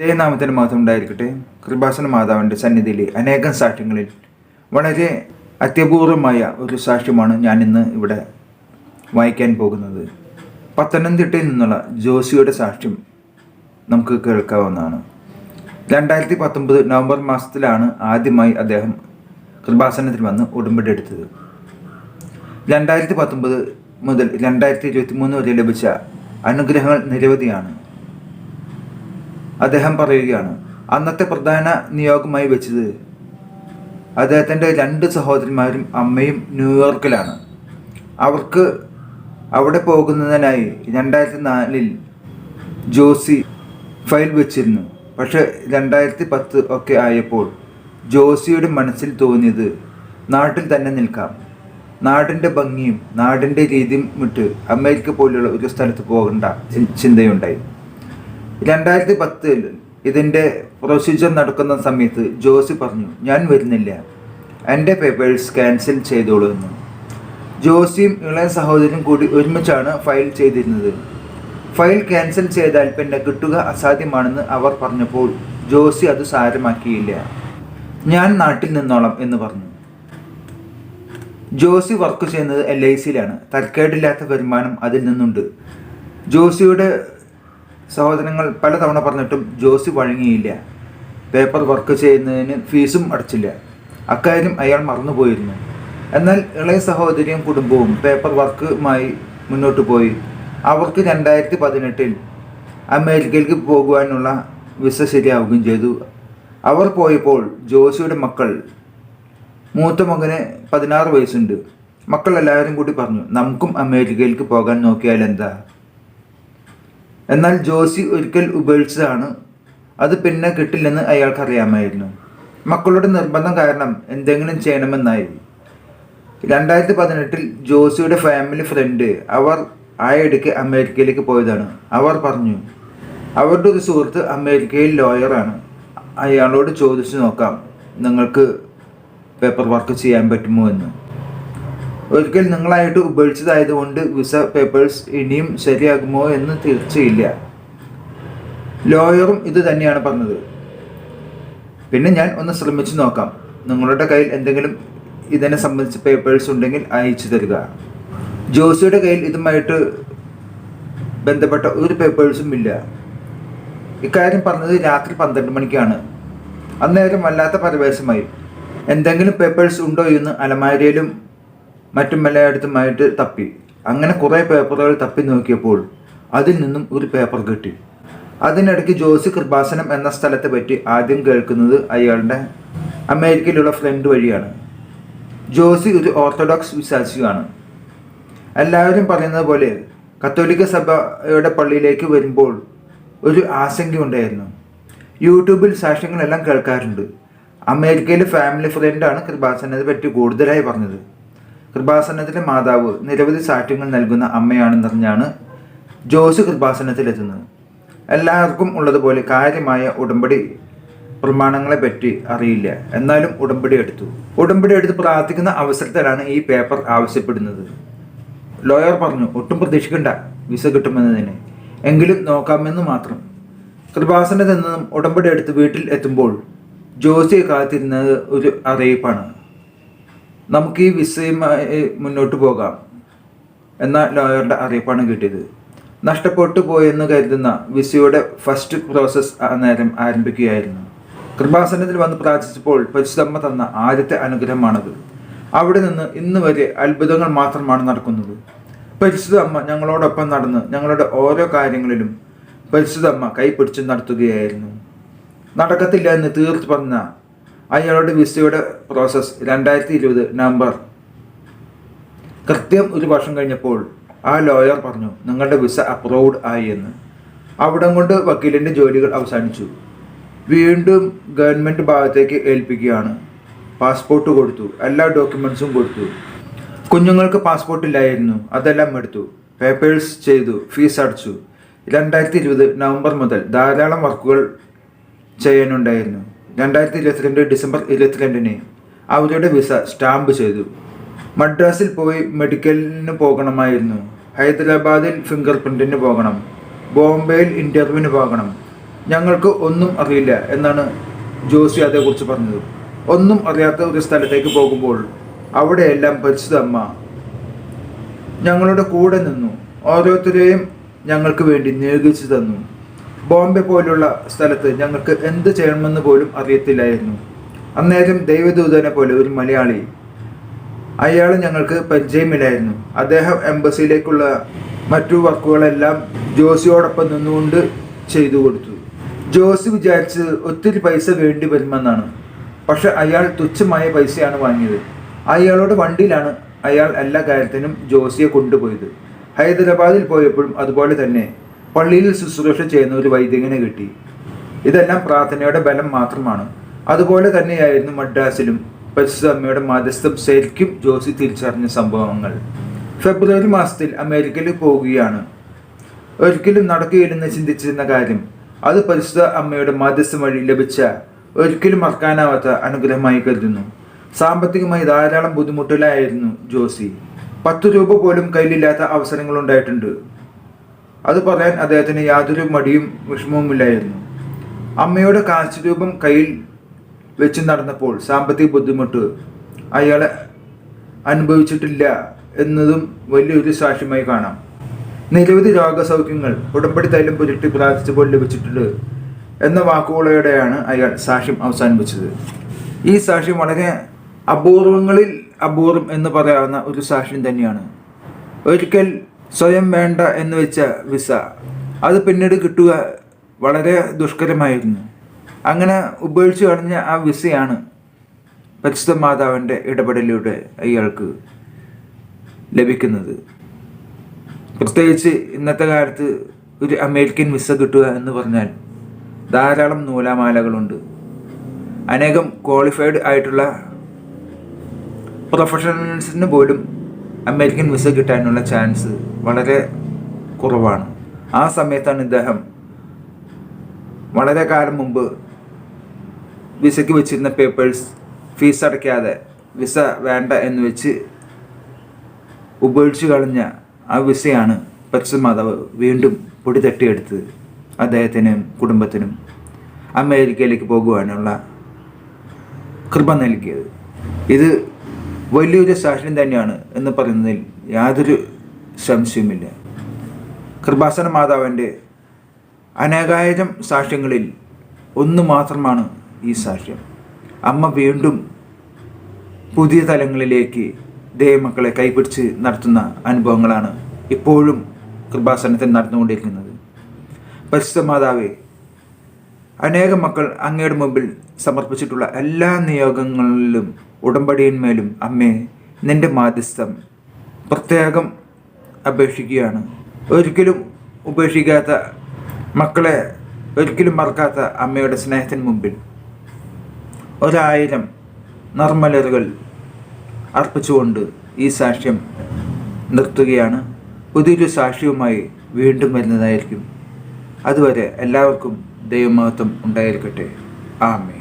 ദൈവനാമത്തിന് മാത്രം ഉണ്ടായിരിക്കട്ടെ. കൃപാസന മാതാവിന്റെ സന്നിധിയിലെ അനേകം സാക്ഷ്യങ്ങളിൽ വളരെ അത്യപൂർവമായ ഒരു സാക്ഷ്യമാണ് ഞാൻ ഇന്ന് ഇവിടെ വായിക്കാൻ പോകുന്നത്. പത്തനംതിട്ടയിൽ നിന്നുള്ള ജോസിയുടെ സാക്ഷ്യം നമുക്ക് കേൾക്കാവുന്നതാണ്. രണ്ടായിരത്തി പത്തൊമ്പത് നവംബർ മാസത്തിലാണ് ആദ്യമായി അദ്ദേഹം കൃപാസനത്തിൽ വന്ന് ഉടമ്പടി എടുത്തത്. രണ്ടായിരത്തി പത്തൊമ്പത് മുതൽ രണ്ടായിരത്തി ഇരുപത്തി മൂന്ന് വരെ ലഭിച്ച അനുഗ്രഹങ്ങൾ നിരവധിയാണ്. അദ്ദേഹം പറയുകയാണ് അന്നത്തെ പ്രധാന നിയോഗമായി വെച്ചത് അദ്ദേഹത്തിന്റെ രണ്ട് സഹോദരന്മാരും അമ്മയും ന്യൂയോർക്കിലാണ്. അവർക്ക് അവിടെ പോകുന്നതിനായി രണ്ടായിരത്തി നാലിൽ ജോസി ഫയൽ വെച്ചിരുന്നു. പക്ഷെ രണ്ടായിരത്തി പത്ത് ഒക്കെ ആയപ്പോൾ ജോസിയുടെ മനസ്സിൽ തോന്നിയത് നാട്ടിൽ തന്നെ നിൽക്കാം. നാടിന്റെ ഭംഗിയും നാടിന്റെ രീതിയും വിട്ട് അമേരിക്ക പോലുള്ള ഒരു സ്ഥലത്ത് പോകേണ്ട ചിന്തയുണ്ടായി. രണ്ടായിരത്തി പത്തിൽ ഇതിന്റെ പ്രൊസീജിയർ നടക്കുന്ന സമയത്ത് ജോസി പറഞ്ഞു ഞാൻ വരുന്നില്ല. എന്റെ പേപ്പേഴ്സ് ക്യാൻസൽ ചെയ്തോളൂ എന്ന്. ജോസിയും ഇളയ സഹോദരനും കൂടി ഒരുമിച്ചാണ് ഫയൽ ചെയ്തിരുന്നത്. ഫയൽ ക്യാൻസൽ ചെയ്താൽ പിന്നെ കിട്ടുക അസാധ്യമാണെന്ന് അവർ പറഞ്ഞപ്പോൾ ജോസി അത് സാരമാക്കിയില്ല. ഞാൻ നാട്ടിൽ നിന്നോളാം എന്ന് പറഞ്ഞു. ജോസി വർക്ക് ചെയ്യുന്നത് എൽ ഐ സിയിലാണ് തരക്കേടില്ലാത്ത വരുമാനം അതിൽ നിന്നുണ്ട്. ജോസിയുടെ സഹോദരങ്ങൾ പലതവണ പറഞ്ഞിട്ടും ജോസി വഴങ്ങിയില്ല. പേപ്പർ വർക്ക് ചെയ്യുന്നതിന് ഫീസും അടച്ചില്ല. അക്കാര്യം അയാൾ മറന്നുപോയിരുന്നു. എന്നാൽ ഇളയ സഹോദരിയും കുടുംബവും പേപ്പർ വർക്കുമായി മുന്നോട്ട് പോയി. അവർക്ക് രണ്ടായിരത്തി പതിനെട്ടിൽ അമേരിക്കയിലേക്ക് പോകുവാനുള്ള വിസ ശരിയാവുകയും ചെയ്തു. അവർ പോയപ്പോൾ ജോസിയുടെ മക്കൾ മൂത്ത മകന് പതിനാറ് വയസ്സുണ്ട്. മക്കൾ എല്ലാവരും കൂടി പറഞ്ഞു നമുക്കും അമേരിക്കയിലേക്ക് പോകാൻ നോക്കിയാൽ എന്താ എന്നാൽ ജോസി ഒരിക്കൽ ഉപേക്ഷിച്ചതാണ്. അത് പിന്നെ കിട്ടില്ലെന്ന് അയാൾക്കറിയാമായിരുന്നു. മക്കളുടെ നിർബന്ധം കാരണം എന്തെങ്കിലും ചെയ്യണമെന്നായി. രണ്ടായിരത്തി പതിനെട്ടിൽ ജോസിയുടെ ഫാമിലി ഫ്രണ്ട് അവർ ആയിടയ്ക്ക് അമേരിക്കയിലേക്ക് പോയതാണ്. അവർ പറഞ്ഞു അവരുടെ ഒരു സുഹൃത്ത് അമേരിക്കയിൽ ലോയറാണ് അയാളോട് ചോദിച്ചു നോക്കാം. നിങ്ങൾക്ക് പേപ്പർ വർക്ക് ചെയ്യാൻ പറ്റുമോ എന്ന്. ഒരിക്കൽ നിങ്ങളായിട്ട് ഉപേക്ഷിച്ചതായതുകൊണ്ട് വിസ പേപ്പേഴ്സ് ഇനിയും ശരിയാകുമോ എന്ന് തീർച്ചയില്ല ലോയറും ഇത് തന്നെയാണ് പറഞ്ഞത്. പിന്നെ ഞാൻ ഒന്ന് ശ്രമിച്ചു നോക്കാം. നിങ്ങളുടെ കയ്യിൽ എന്തെങ്കിലും ഇതിനെ സംബന്ധിച്ച് പേപ്പേഴ്സ് ഉണ്ടെങ്കിൽ അയച്ചു തരിക. ജോസിയുടെ കയ്യിൽ ഇതുമായിട്ട് ബന്ധപ്പെട്ട ഒരു പേപ്പേഴ്സും ഇല്ല. ഇക്കാര്യം പറഞ്ഞത് രാത്രി പന്ത്രണ്ട് മണിക്കാണ്. അന്നേരം വല്ലാത്ത പരവേശമായി. എന്തെങ്കിലും പേപ്പേഴ്സ് ഉണ്ടോ എന്ന് അലമാരയിലും മറ്റും എല്ലായിടത്തുമായിട്ട് തപ്പി. അങ്ങനെ കുറേ പേപ്പറുകൾ തപ്പി നോക്കിയപ്പോൾ അതിൽ നിന്നും ഒരു പേപ്പർ കിട്ടി. അതിനിടയ്ക്ക് ജോസി കൃപാസനം എന്ന സ്ഥലത്തെ പറ്റി ആദ്യം കേൾക്കുന്നത് അയാളുടെ അമേരിക്കയിലുള്ള ഫ്രണ്ട് വഴിയാണ്. ജോസി ഒരു ഓർത്തഡോക്സ് വിശ്വാസിയാണ്. എല്ലാവരും പറയുന്നത് പോലെ കത്തോലിക്ക സഭയുടെ പള്ളിയിലേക്ക് വരുമ്പോൾ ഒരു ആശങ്കയുണ്ടായിരുന്നു യൂട്യൂബിൽ സാക്ഷ്യങ്ങളെല്ലാം കേൾക്കാറുണ്ട്. അമേരിക്കയിലെ ഫാമിലി ഫ്രണ്ടാണ് കൃപാസനത്തെ പറ്റി കൂടുതലായി പറഞ്ഞത്. കൃപാസനത്തിലെ മാതാവ് നിരവധി സാക്ഷ്യങ്ങൾ നൽകുന്ന അമ്മയാണെന്നറിഞ്ഞാണ് ജോസ് കൃപാസനത്തിലെത്തുന്നത്. എല്ലാവർക്കും ഉള്ളതുപോലെ കാര്യമായ ഉടമ്പടി പ്രമാണങ്ങളെ പറ്റി അറിയില്ല. എന്നാലും ഉടമ്പടി എടുത്തു. ഉടമ്പടി എടുത്ത് പ്രാർത്ഥിക്കുന്ന അവസരത്തിലാണ് ഈ പേപ്പർ ആവശ്യപ്പെടുന്നത്. ലോയർ പറഞ്ഞു ഒട്ടും പ്രതീക്ഷിക്കണ്ട. വിസ കിട്ടുമെന്നതിന്. എങ്കിലും നോക്കാമെന്ന് മാത്രം. കൃപാസനത്തിൽ നിന്നും ഉടമ്പടി എടുത്ത് വീട്ടിൽ എത്തുമ്പോൾ ജോസിയെ കാത്തിരുന്നത് ഒരു അറിയിപ്പാണ്. നമുക്ക് ഈ വിസയുമായി മുന്നോട്ട് പോകാം എന്ന ലോയറുടെ അറിയിപ്പാണ് കിട്ടിയത്. നഷ്ടപ്പെട്ടു പോയെന്ന് കരുതുന്ന വിസയുടെ ഫസ്റ്റ് പ്രോസസ്സ് ആ നേരം ആരംഭിക്കുകയായിരുന്നു. കൃപാസനത്തിൽ വന്ന് പ്രാർത്ഥിച്ചപ്പോൾ പരിശുദ്ധമ്മ തന്ന ആദ്യത്തെ അനുഗ്രഹമാണത്. അവിടെ നിന്ന് ഇന്ന് വരെ അത്ഭുതങ്ങൾ മാത്രമാണ് നടക്കുന്നത്. പരിശുദ്ധമ്മ ഞങ്ങളോടൊപ്പം നടന്ന് ഞങ്ങളുടെ ഓരോ കാര്യങ്ങളിലും പരിശുദ്ധമ്മ കൈപിടിച്ച് നടത്തുകയായിരുന്നു. നടക്കത്തില്ല എന്ന് തീർത്തു പറഞ്ഞ അയാളുടെ വിസയുടെ പ്രോസസ്സ് രണ്ടായിരത്തി ഇരുപത് നവംബർ. കൃത്യം ഒരു വർഷം കഴിഞ്ഞപ്പോൾ ആ ലോയർ പറഞ്ഞു നിങ്ങളുടെ വിസ അപ്രൂവ്ഡ് ആയി എന്ന്. അവിടം കൊണ്ട് വക്കീലിന്റെ ജോലികൾ അവസാനിച്ചു. വീണ്ടും ഗവൺമെന്റ് ഭാഗത്തേക്ക് ഏൽപ്പിക്കുകയാണ്. പാസ്പോർട്ട് കൊടുത്തു എല്ലാ ഡോക്യുമെൻസും കൊടുത്തു. കുഞ്ഞുങ്ങൾക്ക് പാസ്പോർട്ട് ഇല്ലായിരുന്നു അതെല്ലാം എടുത്തു. പേപ്പേഴ്സ് ചെയ്തു ഫീസ് അടച്ചു. രണ്ടായിരത്തി ഇരുപത് നവംബർ മുതൽ ധാരാളം വർക്കുകൾ ചെയ്യാനുണ്ടായിരുന്നു. രണ്ടായിരത്തി ഇരുപത്തിരണ്ട് ഡിസംബർ ഇരുപത്തിരണ്ടിന് അവരുടെ വിസ സ്റ്റാമ്പ് ചെയ്തു. മദ്രാസിൽ പോയി മെഡിക്കലിന് പോകണമായിരുന്നു. ഹൈദരാബാദിൽ ഫിംഗർ പ്രിന്റിന് പോകണം. ബോംബെയിൽ ഇന്റർവ്യൂവിന് പോകണം. ഞങ്ങൾക്ക് ഒന്നും അറിയില്ല എന്നാണ് ജോസി അതേക്കുറിച്ച് പറഞ്ഞത്. ഒന്നും അറിയാത്ത ഒരു സ്ഥലത്തേക്ക് പോകുമ്പോൾ അവിടെയെല്ലാം പരിശുദ്ധ അമ്മ ഞങ്ങളുടെ കൂടെ നിന്നു. ഓരോരുത്തരെയും ഞങ്ങൾക്ക് വേണ്ടി നിയോഗിച്ചു തന്നു. ബോംബെ പോലുള്ള സ്ഥലത്ത് ഞങ്ങൾക്ക് എന്ത് ചെയ്യണമെന്ന് പോലും അറിയത്തില്ലായിരുന്നു. അന്നേരം ദൈവദൂതനെ പോലെ ഒരു മലയാളി അയാൾ ഞങ്ങൾക്ക് പരിചയമില്ലായിരുന്നു. അദ്ദേഹം എംബസിയിലേക്കുള്ള മറ്റു വർക്കുകളെല്ലാം ജോസിയോടൊപ്പം നിന്നുകൊണ്ട് ചെയ്തു കൊടുത്തു. ജോസി വിചാരിച്ചത് ഒത്തിരി പൈസ വേണ്ടി വരുമെന്നാണ്. പക്ഷെ അയാൾ തുച്ഛമായ പൈസയാണ് വാങ്ങിയത്. അയാളുടെ വണ്ടിയിലാണ് അയാൾ എല്ലാ കാര്യത്തിനും ജോസിയെ കൊണ്ടുപോയത്. ഹൈദരാബാദിൽ പോയപ്പോഴും അതുപോലെ തന്നെ. പള്ളിയിൽ ശുശ്രൂഷ ചെയ്യുന്ന ഒരു വൈദികനെ കിട്ടി. ഇതെല്ലാം പ്രാർത്ഥനയുടെ ബലം മാത്രമാണ്. അതുപോലെ തന്നെയായിരുന്നു മദ്രാസിലും പരിശുദ്ധ അമ്മയുടെ മാധ്യസ്ഥം ശരിക്കും ജോസി തിരിച്ചറിഞ്ഞ സംഭവങ്ങൾ. ഫെബ്രുവരി മാസത്തിൽ അമേരിക്കയിൽ പോവുകയാണ്. ഒരിക്കലും നടക്കുകയില്ലെന്ന് ചിന്തിച്ചിരുന്ന കാര്യം അത് പരിശുദ്ധ അമ്മയുടെ മാധ്യസ്ഥം വഴി ലഭിച്ച ഒരിക്കലും മറക്കാനാവാത്ത അനുഗ്രഹമായി കരുതുന്നു. സാമ്പത്തികമായി ധാരാളം ബുദ്ധിമുട്ടിലായിരുന്നു ജോസി. പത്ത് രൂപ പോലും കയ്യിലില്ലാത്ത അവസരങ്ങൾ ഉണ്ടായിട്ടുണ്ട്. അത് പറയാൻ അദ്ദേഹത്തിന് യാതൊരു മടിയും വിഷമവുമില്ലായിരുന്നു. അമ്മയുടെ കാശ് രൂപം കയ്യിൽ വെച്ച് നടന്നപ്പോൾ സാമ്പത്തിക ബുദ്ധിമുട്ട് അയാളെ അനുഭവിച്ചിട്ടില്ല എന്നതും വലിയൊരു സാക്ഷ്യമായി കാണാം. നിരവധി രോഗസൗഖ്യങ്ങൾ ഉടമ്പടി തൈലം പുരട്ടി പ്രാർത്ഥിച്ചപ്പോൾ ലഭിച്ചിട്ടുണ്ട് എന്ന വാക്കുകളോടെയാണ് അയാൾ സാക്ഷ്യം അവസാനിപ്പിച്ചത്. ഈ സാക്ഷ്യം വളരെ അപൂർവങ്ങളിൽ അപൂർവം എന്ന് പറയാവുന്ന ഒരു സാക്ഷ്യം തന്നെയാണ്. ഒരിക്കൽ സ്വയം വേണ്ട എന്ന് വെച്ച വിസ. അത് പിന്നീട് കിട്ടുക വളരെ ദുഷ്കരമായിരുന്നു. അങ്ങനെ ഉപയോഗിച്ച് കളഞ്ഞ ആ വിസയാണ് പരിശുദ്ധ മാതാവിന്റെ ഇടപെടലിലൂടെ അയാൾക്ക് ലഭിക്കുന്നത്. പ്രത്യേകിച്ച് ഇന്നത്തെ കാലത്ത് ഒരു അമേരിക്കൻ വിസ കിട്ടുക എന്ന് പറഞ്ഞാൽ ധാരാളം നൂലാമാലകളുണ്ട്. അനേകം ക്വാളിഫൈഡ് ആയിട്ടുള്ള പ്രൊഫഷണൽസിന് പോലും അമേരിക്കൻ വിസ കിട്ടാനുള്ള ചാൻസ് വളരെ കുറവാണ്. ആ സമയത്താണ് ഇദ്ദേഹം വളരെ കാലം മുമ്പ് വിസയ്ക്ക് വെച്ചിരുന്ന പേപ്പേഴ്സ് ഫീസ് അടയ്ക്കാതെ വിസ വേണ്ട എന്ന് വെച്ച് ഉപേക്ഷിച്ച് കളഞ്ഞ ആ വിസയാണ് പരിശുദ്ധ മാതാവ് വീണ്ടും പൊടി തട്ടിയെടുത്ത് അദ്ദേഹത്തിനും കുടുംബത്തിനും അമേരിക്കയിലേക്ക് പോകുവാനുള്ള കൃപ നൽകിയത്. ഇത് വലിയൊരു സാക്ഷ്യം തന്നെയാണ് എന്ന് പറയുന്നതിൽ യാതൊരു സംശയവുമില്ല. കൃപാസന മാതാവിന്റെ അനേകായിരം സാക്ഷ്യങ്ങളിൽ ഒന്ന് മാത്രമാണ് ഈ സാക്ഷ്യം. അമ്മ വീണ്ടും പുതിയ തലങ്ങളിലേക്ക് ദൈവമക്കളെ കൈപിടിച്ച് നടത്തുന്ന അനുഭവങ്ങളാണ് ഇപ്പോഴും കൃപാസനത്തിൽ നടന്നുകൊണ്ടിരിക്കുന്നത്. പരിശുദ്ധ മാതാവേ അനേകം മക്കൾ അങ്ങയുടെ മുമ്പിൽ സമർപ്പിച്ചിട്ടുള്ള എല്ലാ നിയോഗങ്ങളിലും ഉടമ്പടിയിന്മേലും അമ്മേ നിന്റെ മാധ്യസ്ഥം പ്രത്യേകം അപേക്ഷിക്കുകയാണ്. ഒരിക്കലും ഉപേക്ഷിക്കാത്ത മക്കളെ ഒരിക്കലും മറക്കാത്ത അമ്മയുടെ സ്നേഹത്തിന് മുമ്പിൽ ഒരായിരം നർമ്മലറുകൾ അർപ്പിച്ചുകൊണ്ട് ഈ സാക്ഷ്യം നിർത്തുകയാണ്. പുതിയൊരു സാക്ഷ്യവുമായി വീണ്ടും വരുന്നതായിരിക്കും. അതുവരെ എല്ലാവർക്കും ദൈവമഹത്വം ഉണ്ടായിരിക്കട്ടെ. ആമേ